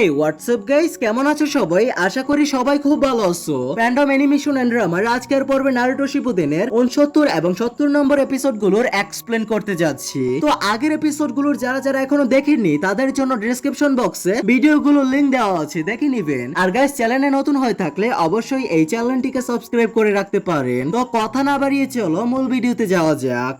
এই WhatsApp guys কেমন আছো সবাই? আশা করি সবাই খুব ভালো আছো। প্যান্ডম অ্যানিমেশন এন্ড ড্রামার আজকের পর্বে নারুটো 69 এবং 70 নম্বর এপিসোডগুলোর এক্সপ্লেন করতে যাচ্ছি। তো আগের এপিসোডগুলোর যারা যারা এখনও দেখেননি, তাদের জন্য ডেসক্রিপশন বক্সে ভিডিও গুলোর লিংক দেওয়া আছে, দেখে নিবেন। আর গাইস চ্যানেলে নতুন হয়ে থাকলে অবশ্যই এই চ্যানেলটিকে সাবস্ক্রাইব করে রাখতে পারেন। তো কথা না বাড়িয়ে চলো, মূল ভিডিওতে যাওয়া যাক।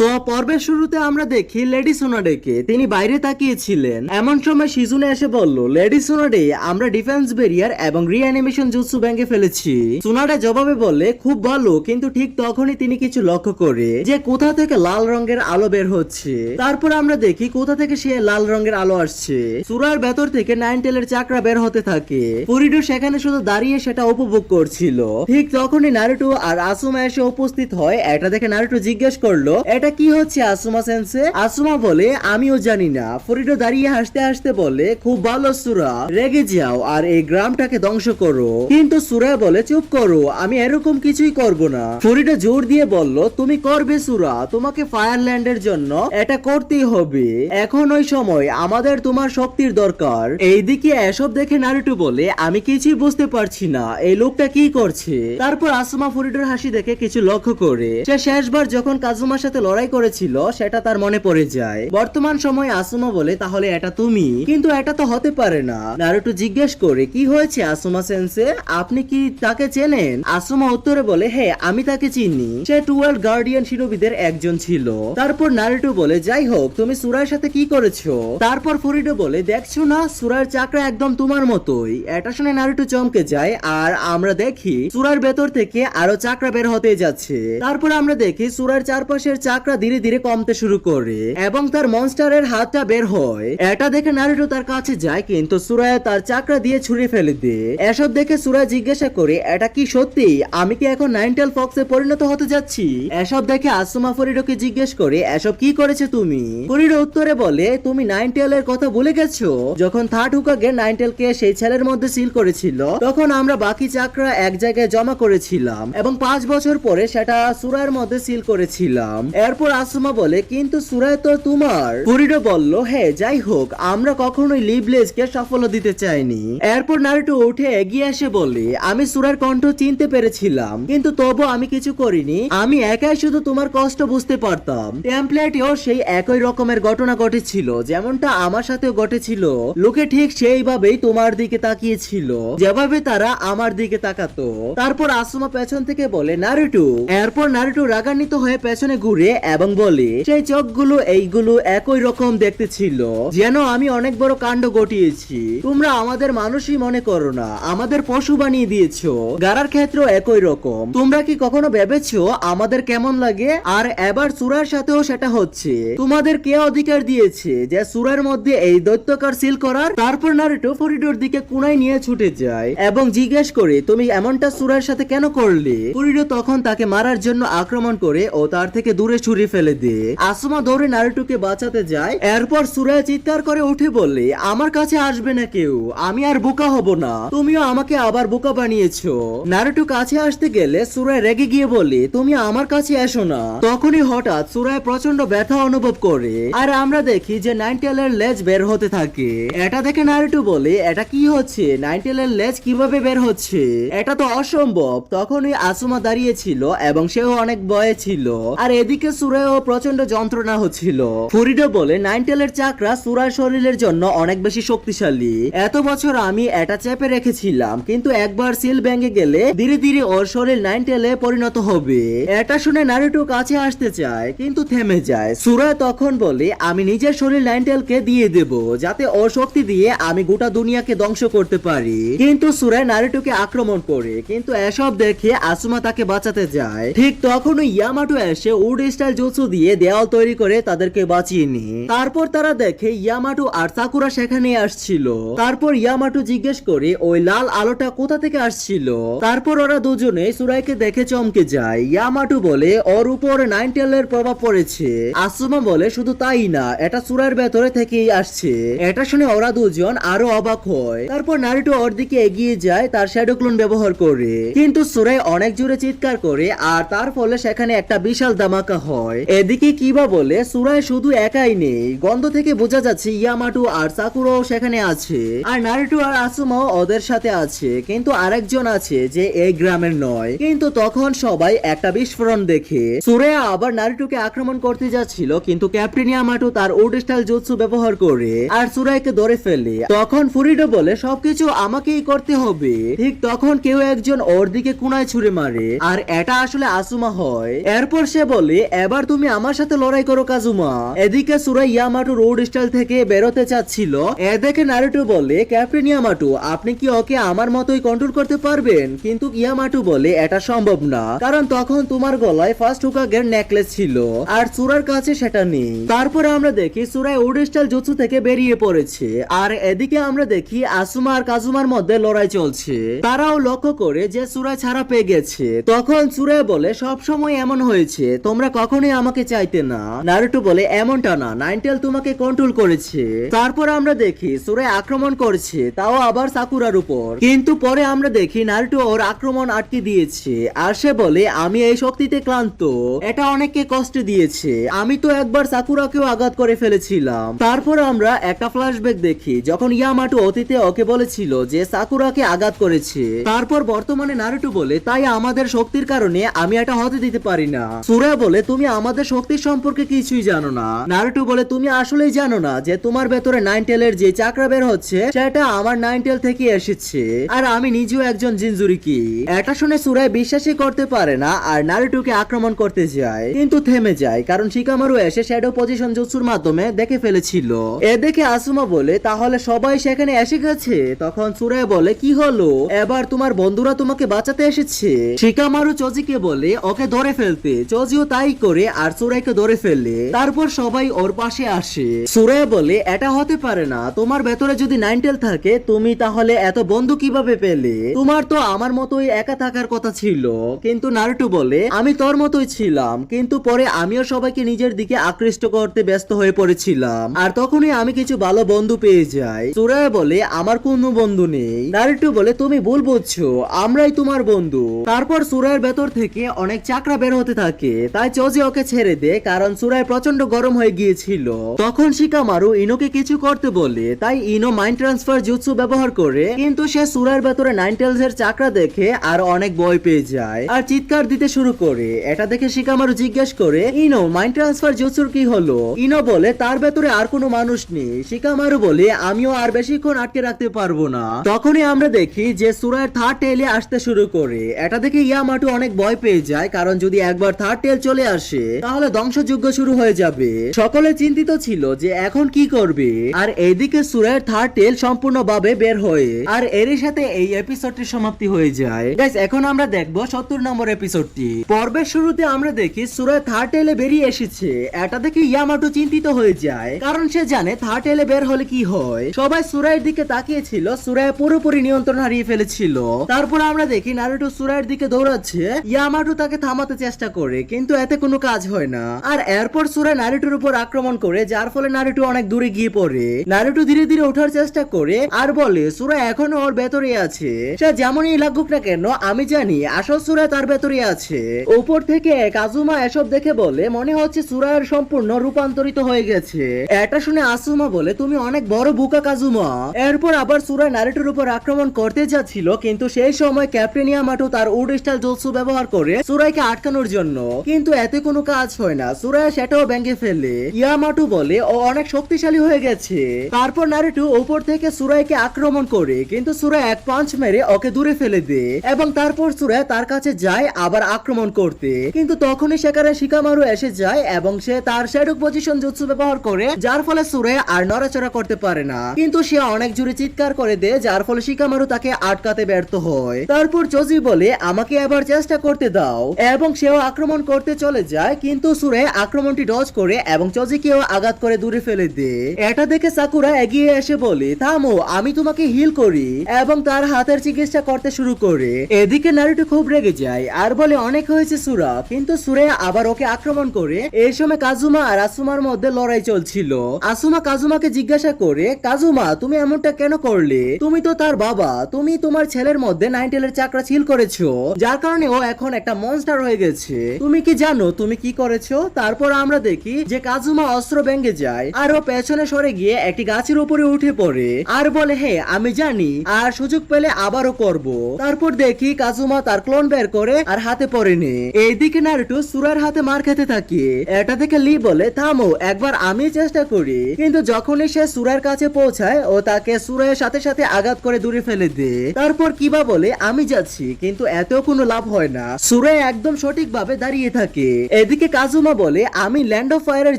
তো পর্বের শুরুতে আমরা দেখি লেডি সোনাডেকে। তিনি বাইরে তাকিয়েছিলেন। এমন সময় শিজুনে এসে বলল, লেডি সোনাডে, আমরা ডিফেন্স বেরিয়ার এবং রিঅ্যানিমেশন জুৎসু ব্যাংকে ফেলেছি। সোনাডে জবাবে বলে খুব ভালো, কিন্তু ঠিক তখনই তিনি কিছু লক্ষ্য করে, যে কোথা থেকে লাল রঙের আলো বের হচ্ছে। তারপর আমরা দেখি কোথা থেকে সে লাল রঙের আলো আসছে। সুরার ভেতর থেকে নাইন টেলের চাকরা বের হতে থাকে। পরিডো সেখানে শুধু দাঁড়িয়ে সেটা উপভোগ করছিল। ঠিক তখনই নারুটো আর আসুমা এসে উপস্থিত হয়। এটা দেখে নারুটো জিজ্ঞেস করল, এটা কি হচ্ছে আসুমা সেন্সে? আসুমা বলে, আমিও জানি না। ফরিডো দাঁড়িয়ে হাসতে হাসতে বলে, খুব ভালো সুরা, রেগে যাও আর এই গ্রামটাকে ধ্বংস করো। কিন্তু সুরা বলে, চুপ করো, আমি এরকম কিছুই করব না। ফরিডো জোর দিয়ে বলল, তুমি করবে সুরা, তোমাকে ফায়ারল্যান্ডের জন্য এটা করতেই হবে। এখন ওই সময় আমাদের তোমার শক্তির দরকার। এইদিকে এসব দেখে নারুটো বলে, আমি কিছুই বুঝতে পারছি না, এই লোকটা কি করছে? তারপর আসুমা ফরিডোর হাসি দেখে কিছু লক্ষ্য করে। সে শেষবার যখন কাজুমার সাথে লড়াই করেছিল, সেটা তার মনে পড়ে যায়। বর্তমান সময় আসুমা বলে, তাহলে এটা তুমি? কিন্তু এটা তো হতে পারে না। নারুটো জিজ্ঞেস করে, কি হয়েছে আসুমা সেন্সে? আপনি কি তাকে চেনেন? আসুমা উত্তরে বলে হ্যাঁ আমি তাকে চিনি। সে টুয়েলভ গার্ডিয়ান শিরোবিদের একজন ছিল। তারপর নারুটো বলে, যাই হোক, তুমি সুরার সাথে কি করেছ? তারপর ফরিডো বলে, দেখছ না, সুরার চাকরা একদম তোমার মতোই। এটা শুনে নারুটো চমকে যায়, আর আমরা দেখি সুরার ভেতর থেকে আরও চাকরা বের হতে যাচ্ছে। তারপর আমরা দেখি সুরার চারপাশের চাকরা ধীরে ধীরে কমতে শুরু করে এবং তার মনস্টারের হাতটা বের হয়। এটা দেখে নারুটো তার কাছে যায়, কিন্তু সুরায় তার চাকরা দিয়ে ছুঁড়ে ফেলে দেয়। এসব দেখে সুরা জিজ্ঞাসা করে, এটা কি সত্যি? আমি কি এখন নাইনটেল ফক্সে পরিণত হতে যাচ্ছি? এসব দেখে আসুমা ফরিডোকে জিজ্ঞেস করে, এসব কি করেছে তুমি? ফরিডো উত্তরে বলে, তুমি নাইনটেল এর কথা ভুলে গেছো। যখন থার্ড হুকাগে নাইনটেল কে সেই ছেলের মধ্যে সিল করেছিল, তখন আমরা বাকি চাকরা এক জায়গায় জমা করেছিলাম এবং পাঁচ বছর পরে সেটা সুরার মধ্যে সিল করেছিলাম। এরপর আসুমা বলে, কিন্তু সুরায় তো তোমার। ফরিডো বলল হ্যাঁ যাই হোক, আমরা কখনোই লিবলেজ কে সাফল্য দিতে চাইনি। এরপর নারুটো উঠে এগিয়ে এসে বলে, আমি সুরার কণ্ঠ চিনতে পেরেছিলাম, কিন্তু তবু আমি কিছু করিনি। আমি একাই শুধু তোমার কষ্ট বুঝতে পারতাম। টেমপ্লেটেও সেই একই রকমের ঘটনা ঘটেছিল, যেমনটা আমার সাথেও ঘটেছিল। লোকে ঠিক সেইভাবেই তোমার দিকে তাকিয়েছিল, যেভাবে তারা আমার দিকে তাকাতো। তারপর আসুমা পেছন থেকে বলে, নারুটো। এরপর নারুটো রাগান্বিত হয়ে পেছনে ঘুরে এবং বলে, সেই চোখগুলো এইগুলো একই রকম দেখতে ছিল, যেন আমি অনেক বড় কাণ্ড ঘটিয়েছি। তোমরা আমাদের মানুষই মনে করো না, আমাদের পশু বানিয়ে দিয়েছ গারার ক্ষেত্রেও একই রকম। তোমরা কি কখনো ভেবেছো আমাদের কেমন লাগে? আর এবার সুরার সাথেও সেটা হচ্ছে। তোমাদের কে অধিকার দিয়েছে যে সুরার মধ্যে এই দৈত্যকার সিল করার? তারপর নারুটো ফরিডোর দিকে কুনাই নিয়ে ছুটে যায় এবং জিজ্ঞেস করে, তুমি এমনটা সুরার সাথে কেন করলে? ফরিডো তখন তাকে মারার জন্য আক্রমণ করে ও তার থেকে দূরে ছুরি ফেলে দেয় আসুমা দৌড়ে নারুটোকে বাঁচাতে যায়। এরপর সুরায় চিৎকার করে উঠে বললে, আমার কাছে আসবে না কেউ, আমি আর বোকা হব না। তুমিও আমাকে আবার বোকা বানিয়েছো। নারুটো কাছে আসতে গেলে সুরায় রেগে গিয়ে বলে তুমি আমার কাছে এসো না। তখনই হঠাৎ সুরায় প্রচণ্ড ব্যথা অনুভব করে। আর আমরা দেখি যে নাইনটেলের লেজ বের হতে থাকে। এটা দেখে নারুটো বলে, এটা কি হচ্ছে? নাইনটেলের লেজ কীভাবে বের হচ্ছে? এটা তো অসম্ভব। তখনই আসুমা দাঁড়িয়ে ছিল এবং সেও অনেক বয়ে ছিল। আর এদিকে সুরায়ও প্রচণ্ড যন্ত্রণা হচ্ছিল। ফরিডো বলে নাইনটেলের চাকরা সুরার শরীরের জন্য অনেক বেশি শক্তিশালী। এত বছর আমি এটা চেপে রেখেছিলাম, কিন্তু একবার সিল ব্যাঙ্গে গেলে ধীরে ধীরে ওর শরীর নাইনটেলে পরিণত হবে। এটা শুনে নারুটো কাছে আসতে চায়, কিন্তু থেমে যায়। সুরা তখন বলে, আমি নিজের শরীর নাইনটেলকে দিয়ে দেব, যাতে ওর শক্তি দিয়ে আমি গোটা দুনিয়াকে ধ্বংস করতে পারি। কিন্তু সুরা নারুটোকে আক্রমণ করে, কিন্তু এসব দেখে আসুমা তাকে বাঁচাতে যায়। ঠিক তখনই ইয়ামাটো এসে উড স্টাইল জুৎসু দিয়ে দেওয়াল তৈরি করে তাদেরকে বাঁচিয়ে নিয়ে, তারপর তারা দেখে ইয়ামাটো আর সাকুরা সেখানে আসছিল। তারপর ইয়ামাটো জিজ্ঞেস করে, ওই লাল আলোটা কোথা থেকে আসছিল? তারপর ওরা দুজনে সুরাইকে দেখে চমকে যায়। ইয়ামাটো বলে, ওর উপর নাইনটেলের প্রভাব পড়েছে। আসুমা বলে, শুধু তাই না, এটা সুরার ভেতরে থেকেই আসছে। এটা শুনে ওরা দুজন আরও অবাক হয়। তারপর নারুটো ওর দিকে এগিয়ে যায়, তার শ্যাডো ক্লোন ব্যবহার করে। কিন্তু সুরাই অনেক জোরে চিৎকার করে, আর তার ফলে সেখানে একটা বিশাল ধামাকা হয়। হয় এদিকে কিবা বলে, সুরায় শুধু একাই নেই। গন্ধ থেকে বোঝা যাচ্ছে ইয়ামাটু আর সাকুরাও সেখানে আছে। আর নারুটো আর আসুমাও ওদের সাথে আছে। কিন্তু আরেকজন আছে যে এই গ্রামের নয়। কিন্তু তখন সবাই একটা বিস্ফোরণ দেখে। সুরেয়া আবার নারুটোকে আক্রমণ করতে যাচ্ছিল, কিন্তু ক্যাপ্টেন ইয়ামাটু তার উড স্টাইল জুৎসু ব্যবহার করে আর সুরাইকে ধরে ফেলে। তখন ফুরিডো বলে, সবকিছু আমাকেই করতে হবে। ঠিক তখন কেউ একজন ওর দিকে কুনায় ছুড়ে মারে। আর এটা আসলে আসুমা হয়। এরপর সে বলে এবার তুমি আমার সাথে লড়াই করো, কাজুমা। এদিকে সুরাই ইয়ামাটু রোড স্টাইল থেকে বেরোতে চাচ্ছিল। এ দেখে নারুটো বলে ক্যাপ্টেন ইয়ামাটু, আপনি কি ওকে আমার মতোই কন্ট্রোল করতে পারবেন? কিন্তু ইয়ামাটু বলে, এটা সম্ভব না। কারণ তখন তোমার গলায় ফার্স্ট হুকাগের নেকলেস ছিল, আর সুরার কাছে সেটা নেই। তারপরে আমরা দেখি সুরাই উড স্টাইল জুৎসু থেকে বেরিয়ে পড়েছে, আর এদিকে আমরা দেখি আসুমা আর কাজুমার মধ্যে লড়াই চলছে। তারাও লক্ষ্য করে যে সুরাই ছাড়া পেয়ে গেছে। তখন সুরাই বলে সব সময় এমন হয়েছে, তোমরা কখনোই আমাকে চাইতে না। নারুটো বলে, এমনটা না, নাইনটেল তোমাকে কন্ট্রোল করেছে। তারপর আমরা দেখি সুরাই আক্রমণ করছে, তাও আবার সাকুরার উপর। কিন্তু পরে আমরা দেখি, নারুটো ওর আক্রমণ আটকে দিয়েছে। আর সে বলে, আমি এই শক্তিতে ক্লান্ত। এটা অনেককে কষ্ট দিয়েছে। আমি তো একবার সাকুরাকেও আঘাত করে ফেলেছিলাম। তারপর আমরা একটা ফ্ল্যাশব্যাক দেখি, যখন ইয়ামাটু অতীতে ওকে বলেছিল যে সাকুরাকে আঘাত করেছে। তারপর বর্তমানে নারুটো বলে, তাই আমাদের শক্তির কারণে আমি এটা হতে দিতে পারি না। সুরা বলে, তুমি আমাদের শক্তির সম্পর্কে কিছুই জানো না। নারুটো বলে, তুমি আসলেই জানো না যে তোমার ভেতরে নাইন টেলের যে চাকরা বের হচ্ছে, সেটা আমার নাইন টেল থেকে এসেছে। আর আমি নিজেও একজন জিনজুরিকি। এটা শুনে সুরায় বিশ্বাসই করতে পারে না আর নারুটোকে আক্রমণ করতে যায়। কিন্তু থেমে যায়, কারণ শিকামারু এসে শ্যাডো পজিশন জুৎসুর মাধ্যমে দেখে ফেলেছিল। এ দেখে আসুমা বলে, তাহলে সবাই সেখানে এসে গেছে? তখন সুরায় বলে, কি হলো? এবার তোমার বন্ধুরা তোমাকে বাঁচাতে এসেছে। শিকামারু চজিকে বলে, ওকে ধরে ফেলতে। চজিও তাই করে আর সুরাইকে ধরে ফেলে, তারপর সবাই ওর পাশে আসে। সুরায় বলে, এটা হতে পারে না। তোমার ভেতরে যদি নাইনটেল থাকে, তুমি তাহলে এত বন্ধু কীভাবে পেলে? তোমার তো আমার মতোই একা থাকার কথা ছিল। কিন্তু নারুটো বলে, আমি তোর মতোই ছিলাম। কিন্তু পরে আমিও সবাইকে নিজের দিকে আকৃষ্ট করতে ব্যস্ত হয়ে পড়েছিলাম। আর তখনই আমি কিছু ভালো বন্ধু পেয়ে যাই। সুরায় বলে, আমার কোনো বন্ধু নেই। নারুটো বলে, তুমি ভুল বুঝছ। আমরাই তোমার বন্ধু। তারপর সুরায়ের ভেতর থেকে অনেক চাকরা বের হতে থাকে। তাই চজি ওকে ছেড়ে দে, কারণ সুরায় প্রচণ্ড গরম হয়ে গিয়েছিল। তখন শিকামারু ইনোকে কিছু করতে বলে, তাই ইনো মাইন্ড ট্রান্সফার জুৎসু ব্যবহার করে, কিন্তু সে সুরায়ের ভেতরে নাইন টেলস এর চাকরা দেখে আর অনেক ভয় পেয়ে যায়। আর চিৎকার দিতে শুরু করে, এটা দেখে শিকামারু জিজ্ঞেস করে, ইনো, মাইন্ড ট্রান্সফার জুৎসুর কি হলো? ইনো বলে, তার ভেতরে আর কোনো মানুষ নেই। শিকামারু বলে, আমিও আর বেশিক্ষণ আটকে রাখতে পারব না। তখনই আমরা দেখি যে সুরায়ের থার্ড টেলে আসতে শুরু করে। এটা দেখে ইয়ামাটু অনেক ভয় পেয়ে যায়, কারণ যদি একবার থার্ড টেল চলে আসে তাহলে ধ্বংসযজ্ঞ শুরু হয়ে যাবে। সকলে চিন্তিত ছিল যে এখন কি করবে। আর এইদিকে সুরায়ের থার্ড টেল সম্পূর্ণভাবে বের হয়ে, আর এরই সাথে এই এপিসোডটি সমাপ্তি হয়ে যায়। গাইস এখন আমরা দেখব সত্তর নম্বর এপিসোডটি পর্বের শুরুতে আমরা দেখি সুরায় থার্ড টেলে বেরিয়ে এসেছে। এটা দেখে ইয়ামাটু চিন্তিত হয়ে যায়, কারণ সে জানে থার্ড টেলে বের হলে কি হয়। সবাই সুরায়ের দিকে তাকিয়েছিল সুরায় পুরোপুরি নিয়ন্ত্রণ হারিয়ে ফেলেছিল। তারপর আমরা দেখি নারুটো সুরায়ের দিকে দৌড়াচ্ছে, ইয়ামাটু তাকে থামাতে চেষ্টা করে, কিন্তু এতে কোনো কাজ হয় না। আর এরপর সুরায় নারুটোর উপর আক্রমণ করে, যার ফলে নারুটো অনেক দূরে গিয়ে পড়ে। নারুটো ধীরে ধীরে ওঠার চেষ্টা করে আর বলে সুরা এখনও ওর ভেতরে আছে। সে যেমনই লাগুক না কেন, আমি জানি আসল সুরা তার ভেতরে আছে। উপর থেকে কাজুমা এসব দেখে বলে, মনে হচ্ছে সুরায়ের সম্পূর্ণ রূপান্তরিত হয়ে গেছে। এটা শুনে আসুমা বলে, তুমি অনেক বড় বুকা কাজুমা। এরপর আবার সুরা নারুটোর উপর আক্রমণ করতে যাচ্ছিল, কিন্তু সেই সময় ক্যাপ্টেনিয়া ইয়ামাটো তার উড স্টাইল জলসু ব্যবহার করে সুরাইকে আটকানোর জন্য। কিন্তু এতে কোনো কাজ হয় না। সুরায় সেটাও ব্যাঙ্গে ফেলে। ইয়ামাটু বলে, ও অনেক শক্তিশালী হয়ে গেছে। তারপর নারুটো উপর থেকে সুরাইকে আক্রমণ করে, কিন্তু সুরাই এক পাঞ্চ মেরে ওকে দূরে ফেলে দেয় এবং তারপর সুরাই তার কাছে যায় আবার আক্রমণ করতে। কিন্তু তখনই সেখানে শিকামারু এসে যায় এবং সে তার শ্যাডো পজিশন জুৎসু ব্যবহার করে, যার ফলে সুরে আর নড়াচড়া করতে পারে না। কিন্তু সে অনেক জোরে চিৎকার করে দেয়, যার ফলে শিকামারু তাকে আটকাতে ব্যর্থ হয়। তারপর চজি বলে, আমাকে আবার চেষ্টা করতে দাও। এবং সেও আক্রমণ করতে চলে যায়। কিন্তু সুরে আক্রমণটি ডজ করে এবং চজিকেও আঘাত করে দূরে ফেলে দেয়। এটা দেখে সাকুরা এগিয়ে এসে বলে, থামো, আমি তোমাকে হিল করি এবং তার হাতের চিকিৎসা করতে শুরু করে। এদিকে নারুটো খুব রেগে যায় আর বলে, অনেক হয়েছে সুরা, কিন্তু সুরে আবার ওকে আক্রমণ করে। এই সময় কাজুমা আর আসুমার মধ্যে লড়াই চলছিল। আসুমা কাজুমাকে জিজ্ঞাসা করে, কাজুমা, তুমি এমনটা কেন করলে? তুমি তো তার বাবা, তুমি তোমার ছেলের মধ্যে নাইনটেলের চাকরা ছিল করেছ, যার কারণে ও এখন একটা মনস্টার হয়ে গেছে। তুমি কি জানো, তুমি তুমি কি করেছ? তারপর আমরা দেখি যে কাজুমা অস্ত্র ভেঙে যায় আর ও পেছনে সরে গিয়ে একটি গাছের উপরে উঠে পড়ে। আর বলে, হে, আমি জানি। আর সুযোগ পেলে আবারও করব। তারপর দেখি কাজুমা তার ক্লোন বের করে আর হাতে পরে নে। এইদিকে নারুটো সুরার হাতে মার খেতে থাকে। এটা দেখে লি বলে, থামো, একবার আমি চেষ্টা করি। কিন্তু যখনই সে সুরার কাছে পৌঁছায়, ও তাকে সুরের সাথে সাথে আঘাত করে দূরে ফেলে দেয়। তারপর কিবা বলে, আমি যাচ্ছি, কিন্তু এত কোনো লাভ হয় না। সুরে একদম সঠিকভাবে দাঁড়িয়ে থাকে। এদিকে কাজুমা বলে, আমি ল্যান্ড অফ ফায়ারের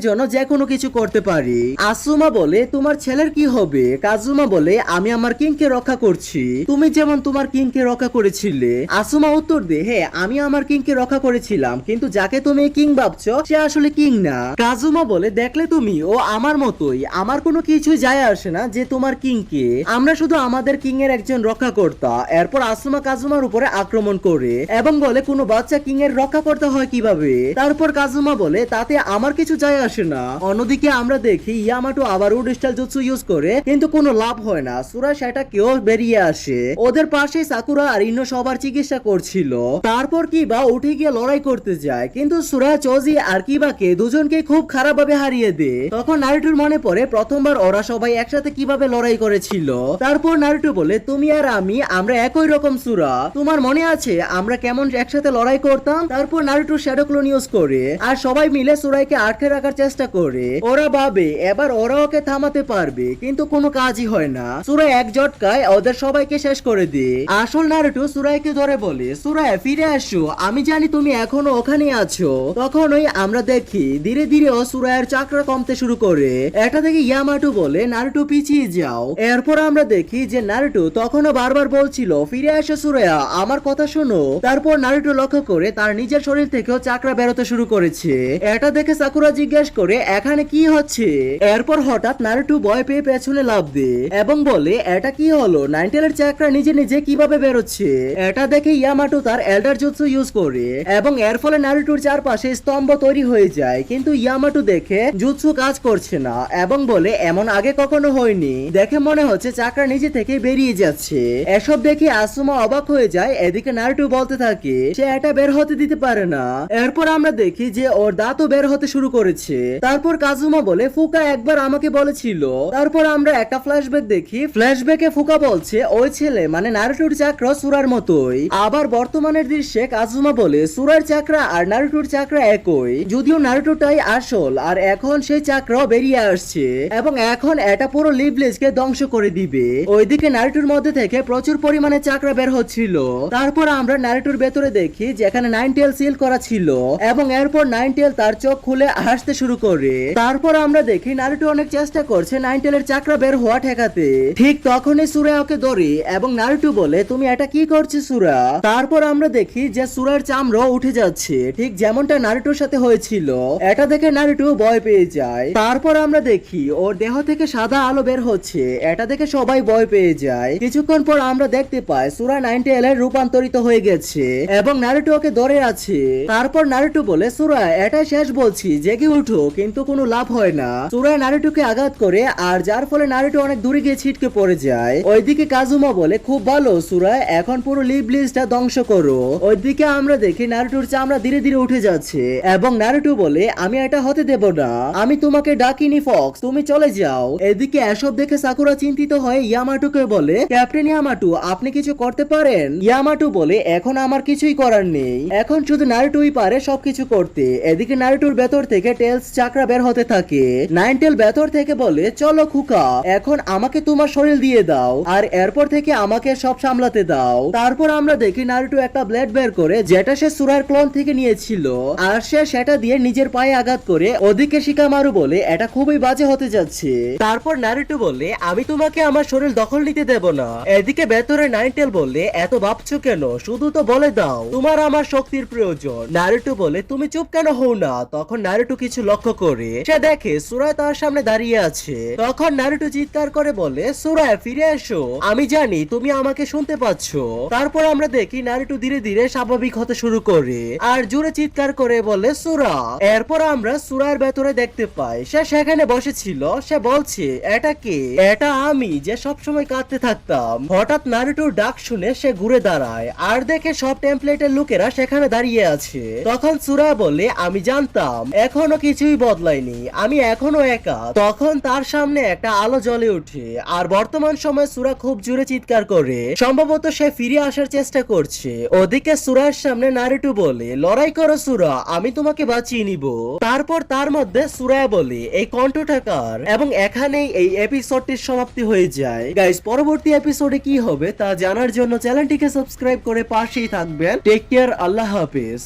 জন্য যে কোনো কিছু করতে পারি। আসুমা বলে, তোমার ছেলের কি হবে? কাজুমা বলে, আমি আমার কিংকে রক্ষা করছি। তুমি যেমন তোমার কিংকে রক্ষা করেছিলে। আসুমা উত্তর দে হে আমি আমার কিংকে রক্ষা করেছিলাম, কিন্তু যাকে তুমি কিং ভাবছ, সে আসলে কিং না। কাজুমা বলে, দেখলে তুমি, ও আমার মতোই। আমার কোনো কিছু যায় আসে না যে তোমার কিংকে। আমরা শুধু আমাদের কিং এর একজন রক্ষা কর্তা এরপর আসুমা কাজুমার উপরে আক্রমণ করে এবং বলে, কোনো বাচ্চা কিং এর রক্ষা করতে হয় কীভাবে? তারপর কাজুমা বলে, তাতে আমার কিছু যায় আসে না। অন্যদিকে আমরা দেখি, ইয়ামাটো আবার উড স্টাইল জুৎসু ইউজ করে, কিন্তু কোনো লাভ হয় না। সুরা সেটা কেউ বেরিয়ে আসে। ওদের পাশে সাকুরা আর ইন্ন সবার চিকিৎসা করছিল। তারপর কিবা উঠে গিয়ে লড়াই করতে যায়, কিন্তু সুরা, চৌজি আর কিবাকে দুজনকে খুব খারাপ ভাবে হারিয়ে দে তখন নারুটোর মনে পড়ে, প্রথমবার ওরা সবাই একসাথে কীভাবে লড়াই করেছিল। তারপর নারুটো বলে, তুমি আর আমি, আমরা একই রকম সুরা। তোমার মনে আছে আমরা কেমন একসাথে লড়াই করতাম? তারপর নারুটো শ্যাডো ক্লোন ইউজ করে আর সবাই মিলে সুরাইকে আটকে রাখার চেষ্টা করে। ওরা ভাবে, এবার ওরা ওকে থামাতে পারবে, কিন্তু কোনো কাজই হয় না। সুরাই এক জটকায় ওদের সবাইকে শেষ করে দিয়ে। আসল নারুটো সুরাইকে ধরে বলে, সুরাই, ফিরে আসো। আমি জানি তুমি এখনও ওখানে আছো। তখনই আমরা দেখি, ধীরে ধীরে ও সুরাইয়ের চাকরা কমতে শুরু করে। এটা দেখে ইয়ামাটু বলে, নারুটো, পিছিয়ে যাও। এরপর আমরা দেখি যে নারুটো তখনও বারবার বলছিল, ফিরে আসো সুরায়া আমার কথা শোনো। তারপর নারুটো লক্ষ্য করে তার নিজের শরীর থেকেও চাকরা বেরোতে শুরু করেছে। এটা দেখে সাকুরা জিজ্ঞেস করে, এখানে কি হচ্ছে? এরপর হঠাৎ নারুটো ভয় পেয়ে পেছনে লাভ দে এবং বলে, এটা কি হলো? নাইনটেলের চাকরা নিজে নিজে কীভাবে বেরোচ্ছে? এটা দেখে ইয়ামাটো তার এল্ডার জুৎসু ইউজ করে এবং এর ফলে নারুটোর চারপাশে স্তম্ভ তৈরি হয়ে যায়। কিন্তু ইয়ামাটো দেখে জুৎসু কাজ করছে না এবং বলে, এমন আগে কখনো হয়নি। দেখে মনে হচ্ছে চাকরা নিজে থেকে বেরিয়ে যাচ্ছে। এসব দেখে আসুমা অবাক হয়ে যায়। এদিকে নারুটো বলতে থাকে, সে এটা বের হতে দিতে পারে না। এরপর আমরা দেখি যে ওর দাঁতও বের হতে শুরু করেছে। তারপর কাজুমা বলে, ফুকা একবার আমাকে বলেছিল। তারপর আমরা একটা ফ্ল্যাশব্যাক দেখি। ফ্ল্যাশব্যাকে ফুকা বলছে, ওই ছেলে মানে নারুটোর চাকরা সুরার মতোই। আবার বর্তমানের দৃশ্যে কাজুমা বলে, সুরার চাকরা আর নারুটোর চাকরা একই। যদিও নারুটোটাই আসল, আর এখন সেই চাকরাও বেরিয়ে আসছে, এবং এখন এটা পুরো লিভলেজকে ধ্বংস করে দিবে। ওইদিকে নারুটোর মধ্যে থেকে প্রচুর পরিমাণে চাকরা বের হচ্ছিল। তারপর আমরা নারুটোর ভেতরে দেখি, যেখানে নাইন টেল সিল করা ছিল, এবং এরপর নাইন টেল তার চোখ খুলে হাসতে শুরু করে। তারপর আমরা দেখি নারুটো অনেক চেষ্টা করছে নাইন টেলের চাকরা বের হওয়া ঠেকাতে। ঠিক তখনই সুরা ওকে ধরে এবং নারুটো বলে, তুমি এটা কি করছ সুরা? তারপর আমরা দেখি যে সুরার চামড়া উঠে যাচ্ছে। ঠিক যেমনটা নারুটোর সাথে হয়েছিল, এটা দেখে নারুটো ভয় পেয়ে যায়। তারপর আমরা দেখি ওর দেহ থেকে সাদা আলো বের হচ্ছে, এটা দেখে সবাই ভয় পেয়ে যায়। কিছুক্ষণ পর আমরা দেখতে পাই সুরা নাইনটি এর রূপান্তরিত হয়ে গেছে এবং নারুটো ওকে ধরে আছে। তারপর নারুটো বলে, সুরা, এটাই শেষ বলছি, জেগে উঠো, কিন্তু কোনো লাভ হয় না। সুরা নারুটোকে আঘাত করে, আর যার ফলে নারুটো অনেক দূরে গিয়ে ছিটকে পড়ে যায়। ওইদিকে কাজুমা বলে, খুব ভালো, সুরা, এখন পুরো লিভ লিস্টটা ধ্বংস করো। ওইদিকে আমরা দেখি নারুটোর চামড়া ধীরে ধীরে উঠে যাচ্ছে, এবং নারুটো বলে, আমি এটা হতে দেব না। আমি তোমাকে ডাকিনি, ফক্স, তুমি চলে যাও। এদিকে এসব দেখে সাকুরা চিন্তিত হয়ে ইয়ামাটুকে বলে, ক্যাপ্টেন ইয়ামাটু, আপনি কিছু করতে পারেন? ইয়ামাটু বলে, এখন আমার কিছুই করার নেই। এখন শুধু নারুটোই পারে, সবকিছু করতে, এদিকে নারুটোর ভেতর থেকে টেলস চাকরা বের হতে থাকে। নাইন টেল ভেতর থেকে বলে, চলো খুকা, এখন আমাকে তোমার শরীর দিয়ে দাও, আর এরপর থেকে আমাকে সব সামলাতে দাও। তারপর আমরা দেখি নারুটো একটা ব্লেড বের করে, যেটা সে সুরার ক্লন থেকে নিয়েছিল, আর সে সেটা দিয়ে নিজের পায়ে আঘাত করে ওদিকে শিকামারু বলে, এটা খুবই বাজে হতে যাচ্ছে। তারপর নারুটো বলে, আমি তোমাকে আমার শরীর দখল নিতে দেব না। এদিকে ভেতরে নাইনটেল বললে এত ভাবছ কেন? শুধু তো বলে দাও, তোমার আমার শক্তির প্রয়োজন। নারুটো বলে তুমি চুপ কেন হও না? তখন নারুটো কিছু লক্ষ্য করে সে দেখে সুরায় তার সামনে দাঁড়িয়ে আছে। তখন নারুটো চিৎকার করে বলে, সুরায়, ফিরে এসো। আমি জানি তুমি আমাকে শুনতে পাচ্ছ। তারপর আমরা দেখি নারুটো ধীরে ধীরে স্বাভাবিক হতে শুরু করে আর জোরে চিৎকার করে বলে, সুরা! এরপর আমরা সুরার ভেতরে দেখতে পাই, সে সেখানে বসেছিল। সে বলছে, এটা কে? এটা আমি যে সবসময় কাঁদতে থাকতাম। হঠাৎ নারুটোর ডাক শুনে সে ঘুরে দাঁড়ায় আর দেখে সব টেমপ্লেটের লোকেরা সেখানে দাঁড়িয়ে আছে। তখন সুরা বলে আমি জানতাম, এখনও কিছুই বদলায়নি, আমি এখনও একা। তখন তার সামনে একটা আলো জ্বলে ওঠে, আর বর্তমান সময়ে সুরা খুব জোরে চিৎকার করে। সম্ভবত সে ফিরে আসার চেষ্টা করছে। ওদিকে সুরার সামনে নারুটু বলে, লড়াই করো সুরা, আমি তোমাকে বাঁচিয়ে নিব। তারপর তার মধ্যে সুরা বলে, এই কণ্ঠটা কার? এবং এখানেই এই এপিসোডটির সমাপ্তি হয়ে যায়। গাইস পরবর্তী এপিসোডে কি হবে তা জানার জন্য চ্যানেলটিকে সাবস্ক্রাইব করে পাশেই থাকবেন। টেক কেয়ার আল্লাহ হাফেজ।